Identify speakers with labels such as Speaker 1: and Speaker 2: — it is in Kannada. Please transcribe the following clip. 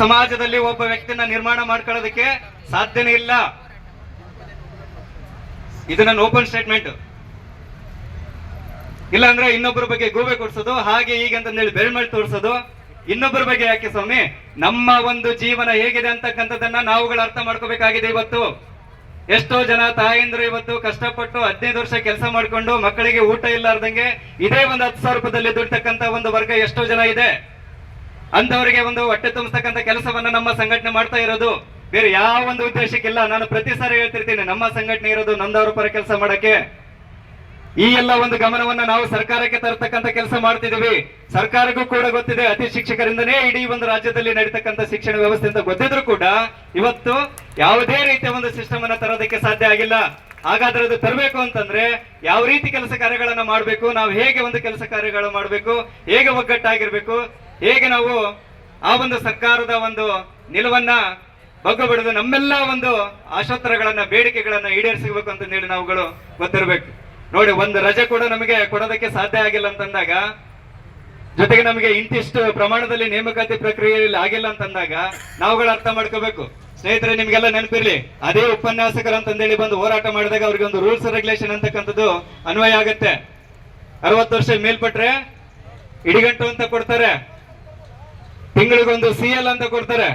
Speaker 1: ಸಮಾಜದಲ್ಲಿ ಒಬ್ಬ ವ್ಯಕ್ತಿನ ನಿರ್ಮಾಣ ಮಾಡ್ಕೊಳ್ಳೋದಕ್ಕೆ ಸಾಧ್ಯನೇ ಇಲ್ಲ. ಇದು ನನ್ನ ಓಪನ್ ಸ್ಟೇಟ್ಮೆಂಟ್. ಇಲ್ಲ ಅಂದ್ರೆ ಇನ್ನೊಬ್ಬರ ಬಗ್ಗೆ ಗೂಬೆ ಕೊಡ್ಸೋದು, ಹಾಗೆ ಹೀಗೆ ಅಂತಂದೇಳಿ ಬೆಳ್ಮಳ್ ತೋರಿಸೋದು. ಇನ್ನೊಬ್ಬರ ಬಗ್ಗೆ ಯಾಕೆ ಸ್ವಾಮಿ? ನಮ್ಮ ಒಂದು ಜೀವನ ಹೇಗಿದೆ ಅಂತಕ್ಕಂಥದ್ದನ್ನ ನಾವುಗಳು ಅರ್ಥ ಮಾಡ್ಕೋಬೇಕಾಗಿದೆ ಇವತ್ತು. ಎಷ್ಟೋ ಜನ ತಾಯಂದ್ರು ಇವತ್ತು ಕಷ್ಟಪಟ್ಟು ಹದಿನೈದು ವರ್ಷ ಕೆಲಸ ಮಾಡ್ಕೊಂಡು ಮಕ್ಕಳಿಗೆ ಊಟ ಇಲ್ಲಾರ್ದಂಗೆ ಇದೇ ಒಂದು ಹತ್ತು ಸಾವಿರ ರೂಪಾಯಿದಲ್ಲಿ ದುಡ್ತಕ್ಕಂತ ಒಂದು ವರ್ಗ ಎಷ್ಟೋ ಜನ ಇದೆ. ಅಂತವರಿಗೆ ಒಂದು ಹೊಟ್ಟೆ ತುಂಬಿಸ್ತಕ್ಕಂಥ ಕೆಲಸವನ್ನ ನಮ್ಮ ಸಂಘಟನೆ ಮಾಡ್ತಾ ಇರೋದು. ಬೇರೆ ಯಾವ ಒಂದು ಉದ್ದೇಶಕ್ಕಿಲ್ಲ. ನಾನು ಪ್ರತಿ ಸಾರಿ ಹೇಳ್ತಿರ್ತೀನಿ, ನಮ್ಮ ಸಂಘಟನೆ ಇರೋದು ನೊಂದವರ ಪರ ಕೆಲಸ ಮಾಡಕ್ಕೆ. ಈ ಎಲ್ಲ ಒಂದು ಗಮನವನ್ನ ನಾವು ಸರ್ಕಾರಕ್ಕೆ ತರತಕ್ಕಂತ ಕೆಲಸ ಮಾಡ್ತಿದೀವಿ ಸರ್ಕಾರಕ್ಕೂ ಕೂಡ ಗೊತ್ತಿದೆ, ಅತಿ ಶಿಕ್ಷಕರಿಂದನೇ ಇಡೀ ಒಂದು ರಾಜ್ಯದಲ್ಲಿ ನಡೀತಕ್ಕಂಥ ಶಿಕ್ಷಣ ವ್ಯವಸ್ಥೆ ಅಂತ ಗೊತ್ತಿದ್ರು ಕೂಡ ಇವತ್ತು ಯಾವುದೇ ರೀತಿಯ ಒಂದು ಸಿಸ್ಟಮ್ ಅನ್ನ ತರೋದಕ್ಕೆ ಸಾಧ್ಯ ಆಗಿಲ್ಲ. ಹಾಗಾದ್ರೆ ಅದು ತರಬೇಕು ಅಂತಂದ್ರೆ ಯಾವ ರೀತಿ ಕೆಲಸ ಕಾರ್ಯಗಳನ್ನ ಮಾಡಬೇಕು, ನಾವು ಹೇಗೆ ಒಂದು ಕೆಲಸ ಕಾರ್ಯಗಳು ಮಾಡಬೇಕು, ಹೇಗೆ ಒಗ್ಗಟ್ಟಾಗಿರ್ಬೇಕು ಹೇಗೆ ನಾವು ಆ ಒಂದು ಸರ್ಕಾರದ ಒಂದು ನಿಲುವನ್ನ ಬಗ್ಗ ನಮ್ಮೆಲ್ಲ ಒಂದು ಆಶೋತ್ತರಗಳನ್ನ ಬೇಡಿಕೆಗಳನ್ನ ಈಡೇರಿಸಬೇಕು ಅಂತ ಹೇಳಿ ನಾವುಗಳು ಗೊತ್ತಿರಬೇಕು. ನೋಡಿ, ಒಂದು ರಜೆ ಕೂಡ ನಮಗೆ ಕೊಡೋದಕ್ಕೆ ಸಾಧ್ಯ ಆಗಿಲ್ಲ ಅಂತಂದಾಗ, ಜೊತೆಗೆ ನಮಗೆ ಇಂತಿಷ್ಟು ಪ್ರಮಾಣದಲ್ಲಿ ನೇಮಕಾತಿ ಪ್ರಕ್ರಿಯೆಯಲ್ಲಿ ಆಗಿಲ್ಲ ಅಂತಂದಾಗ ನಾವುಗಳು ಅರ್ಥ ಮಾಡ್ಕೋಬೇಕು. ಸ್ನೇಹಿತರೆ, ನಿಮ್ಗೆಲ್ಲ ನೆನಪಿರ್ಲಿ, ಅದೇ ಉಪನ್ಯಾಸಕರು ಅಂತಂದೇಳಿ ಬಂದು ಹೋರಾಟ ಮಾಡಿದಾಗ ಅವ್ರಿಗೆ ಒಂದು ರೂಲ್ಸ್ ರೆಗ್ಯುಲೇಷನ್ ಅಂತಕ್ಕಂಥದ್ದು ಅನ್ವಯ ಆಗುತ್ತೆ. ಅರವತ್ತು ವರ್ಷ ಮೇಲ್ಪಟ್ರೆ ಇಡಿಗಂಟು ಅಂತ ಕೊಡ್ತಾರೆ. ತಿಂಗಳಿಗೊಂದು ಸಿ ಎಲ್ ಅಂತ ಕೊಡ್ತಾರೆ.